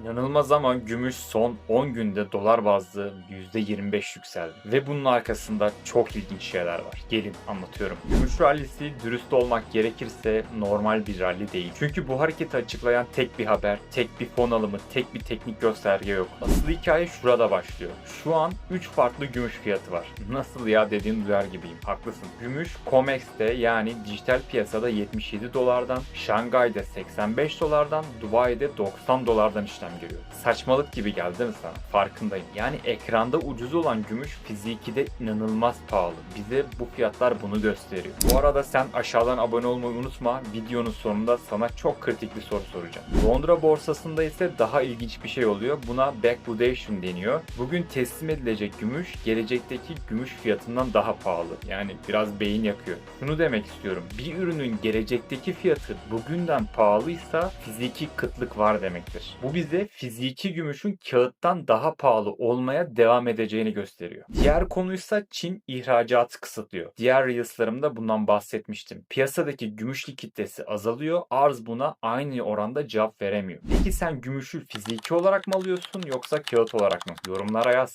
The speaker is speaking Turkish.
İnanılmaz ama gümüş son 10 günde dolar bazlı %25 yükseldi. Ve bunun arkasında çok ilginç şeyler var. Gelin anlatıyorum. Gümüş rallisi dürüst olmak gerekirse normal bir rally değil. Çünkü bu hareketi açıklayan tek bir haber, tek bir fon alımı, tek bir teknik gösterge yok. Asıl hikaye şurada başlıyor. Şu an 3 farklı gümüş fiyatı var. Nasıl ya dediğin duyar gibiyim. Haklısın. Gümüş COMEX'te yani dijital piyasada 77 dolardan, Şangay'da 85 dolardan, Dubai'de 90 dolardan işlem görüyor. Saçmalık gibi geldi mi sana? Farkındayım. Yani ekranda ucuz olan gümüş fiziki de inanılmaz pahalı. Bize bu fiyatlar bunu gösteriyor. Bu arada sen aşağıdan abone olmayı unutma. Videonun sonunda sana çok kritik bir soru soracağım. Londra borsasında ise daha ilginç bir şey oluyor. Buna backwardation deniyor. Bugün teslim edilecek gümüş gelecekteki gümüş fiyatından daha pahalı. Yani biraz beyin yakıyor. Şunu demek istiyorum. Bir ürünün gelecekteki fiyatı bugünden pahalıysa fiziki kıtlık var demektir. Bu bize fiziki gümüşün kağıttan daha pahalı olmaya devam edeceğini gösteriyor. Diğer konuysa Çin ihracatı kısıtlıyor. Diğer Reels'larımda bundan bahsetmiştim. Piyasadaki gümüş kitlesi azalıyor. Arz buna aynı oranda cevap veremiyor. Peki sen gümüşü fiziki olarak mı alıyorsun yoksa kağıt olarak mı? Yorumlara yaz.